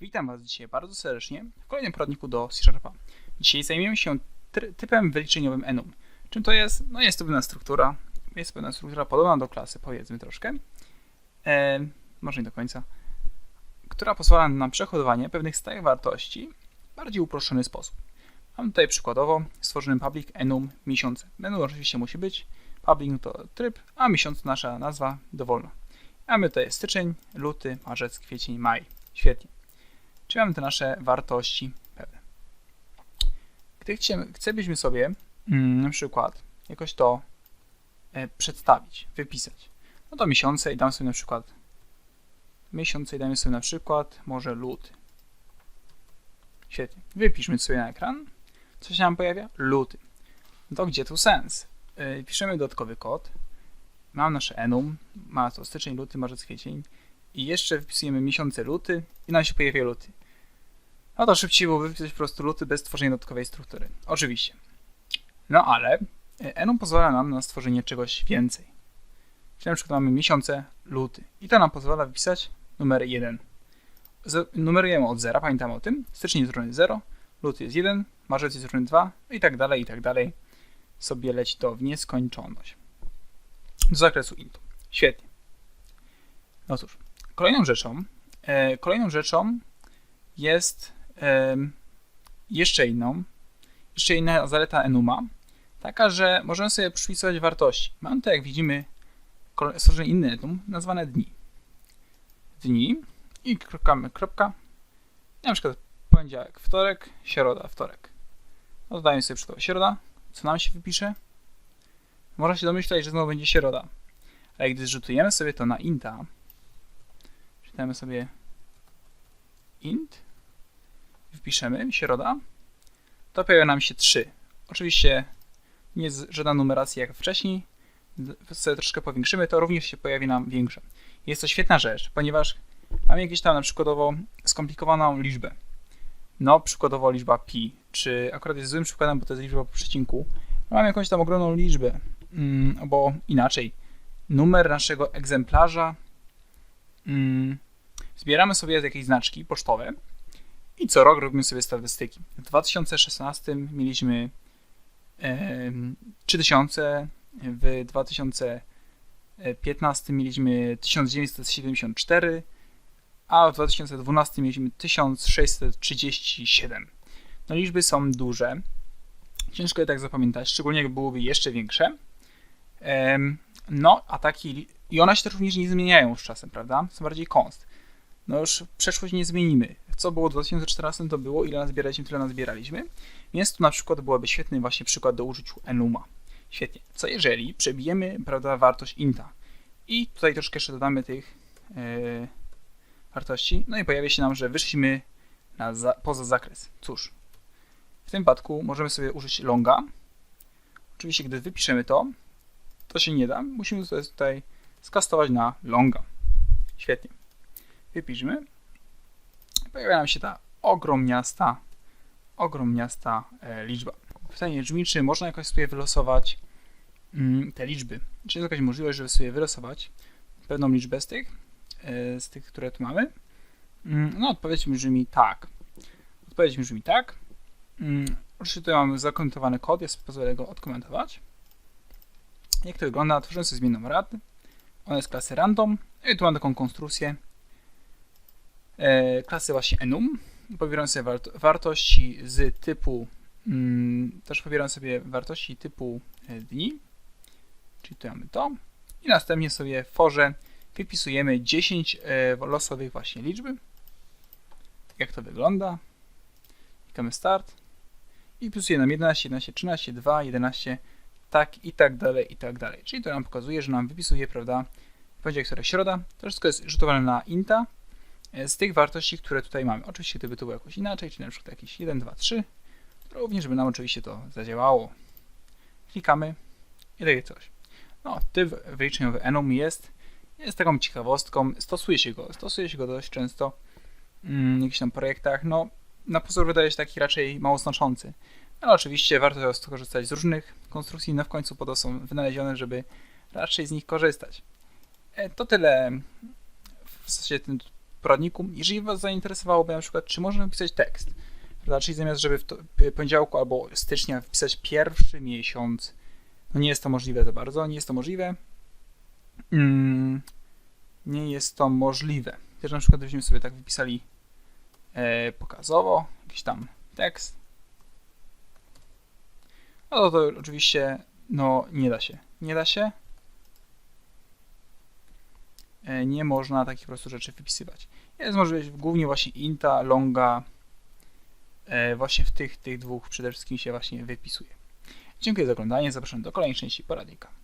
Witam Was dzisiaj bardzo serdecznie w kolejnym poradniku do C-Sharpa. Dzisiaj zajmiemy się typem wyliczeniowym enum. Czym to jest? No jest to pewna struktura. Jest pewna struktura podobna do klasy, powiedzmy troszkę. E, może nie do końca. Która pozwala na przechowywanie pewnych stałych wartości w bardziej uproszczony sposób. Mam tutaj przykładowo stworzony public enum miesiące. Enum oczywiście musi być. Public to tryb, a miesiąc nasza nazwa dowolna. Mamy tutaj styczeń, luty, marzec, kwiecień, maj. Świetnie. Czyli mamy te nasze wartości pewne. Gdy chcemy sobie mm, na przykład jakoś to e, przedstawić, wypisać, no to miesiące i dam sobie na przykład miesiące i damy sobie na przykład może luty. Świetnie. Wypiszmy sobie na ekran. Co się nam pojawia? Luty. No to gdzie tu sens? Yy, piszemy dodatkowy kod. Mam nasze enum. Ma to styczeń, luty, marzec, kwiecień. I jeszcze wpisujemy miesiące luty i nam się pojawia luty. No to szybciej byłoby wypisać po prostu luty bez tworzenia dodatkowej struktury. Oczywiście. No ale e, enum pozwala nam na stworzenie czegoś więcej. Czyli na przykład mamy miesiące luty. I to nam pozwala wypisać numer 1. Z, numerujemy od 0, pamiętamy o tym. Styczeń jest równy 0, luty jest 1, marzec jest równy 2 i tak dalej, i tak dalej. Sobie leci to w nieskończoność. Do zakresu intu. Świetnie. No cóż, kolejną rzeczą, e, kolejną rzeczą jest e, jeszcze inną, jeszcze inna zaleta enuma, taka, że możemy sobie przypisywać wartości. Mamy tu, jak widzimy, stworzenie inny enum, nazwane dni. Dni i kropkamy kropka. Na przykład poniedziałek, wtorek, środa, wtorek. No sobie przykład środa. Co nam się wypisze? Można się domyślać, że znowu będzie środa. Ale gdy zrzutujemy sobie to na inta, czytamy sobie int, wpiszemy środa, to pojawia nam się 3. Oczywiście nie jest żadna numeracja jak wcześniej. Sobie troszkę powiększymy, to również się pojawi nam większe. Jest to świetna rzecz, ponieważ mamy jakieś tam na przykładowo skomplikowaną liczbę. No, przykładowo liczba pi, czy akurat jest złym przykładem, bo to jest liczba po przecinku. Mamy jakąś tam ogromną liczbę, mm, bo inaczej, numer naszego egzemplarza mm, zbieramy sobie z jakiejś znaczki pocztowe i co rok robimy sobie statystyki. W 2016 mieliśmy em, 3000, w 2015 mieliśmy 1974, a w 2012 mieliśmy 1637. No liczby są duże. Ciężko je tak zapamiętać, szczególnie jak byłyby jeszcze większe. No, a taki. I one się też również nie zmieniają z czasem, prawda? Są bardziej konst. No już przeszłość nie zmienimy. Co było w 2014 to było, ile nazbieraliśmy, tyle nazbieraliśmy. Więc tu na przykład byłoby świetny właśnie przykład do użyciu enuma. Świetnie. Co jeżeli przebijemy, prawda, wartość inta i tutaj troszkę jeszcze dodamy tych e, wartości, no i pojawia się nam, że wyszliśmy za, poza zakres. Cóż, w tym wypadku możemy sobie użyć longa. Oczywiście, gdy wypiszemy to, to się nie da. Musimy tutaj skastować na longa. Świetnie. Wypiszmy. Pojawia nam się ta ogromniasta, ogromniasta e, liczba. Pytanie brzmi, czy można jakoś sobie wylosować mm, te liczby. Czy jest jakaś możliwość, żeby sobie wylosować pewną liczbę z tych, e, z tych, które tu mamy? Mm, No, odpowiedź brzmi tak. Odpowiedź brzmi tak. Mm, Oczywiście tutaj mamy zakomentowany kod, sobie pozwolę go odkomentować. Jak to wygląda? Tworzymy sobie zmienną rad. Ona jest klasy random. I tu mam taką konstrukcję e, klasy właśnie enum. Pobieram sobie wart wartości z typu mm, też pobieram sobie wartości typu e, dni. Czyli tu mamy to. I następnie sobie w forze wypisujemy 10 e, losowych właśnie liczby. Jak to wygląda? Klikamy start i pisuje nam 11, 11, 13, 2, 11, tak i tak dalej, i tak dalej. Czyli to nam pokazuje, że nam wypisuje, prawda, poniedziałek, która środa, to wszystko jest rzutowane na inta e, z tych wartości, które tutaj mamy. Oczywiście gdyby to było jakoś inaczej, czyli na przykład jakieś 1, 2, 3, to również by nam oczywiście to zadziałało. Klikamy i takie coś. No, typ wyliczeniowy enum jest, jest taką ciekawostką, stosuje się go, stosuje się go dość często mm, w jakichś tam projektach, no na pozór wydaje się taki raczej mało znaczący. Ale oczywiście warto skorzystać z różnych konstrukcji, no w końcu po to są wynalezione, żeby raczej z nich korzystać. E, To tyle w zasadzie ten poradniku, jeżeli Was zainteresowałoby na przykład, czy można wpisać tekst, czyli zamiast, żeby w poniedziałku albo stycznia wpisać pierwszy miesiąc, no nie jest to możliwe za bardzo, nie jest to możliwe. Mm, nie jest to możliwe. Też na przykład byśmy sobie tak wypisali e, pokazowo, jakiś tam tekst. No to, oczywiście no nie da się. Nie da się. E, nie można takich prostu rzeczy wypisywać. Jest możliwość głównie właśnie inta, longa, e, właśnie w tych, tych dwóch przede wszystkim się właśnie wypisuje. Dziękuję za oglądanie, zapraszam do kolejnej części poradnika.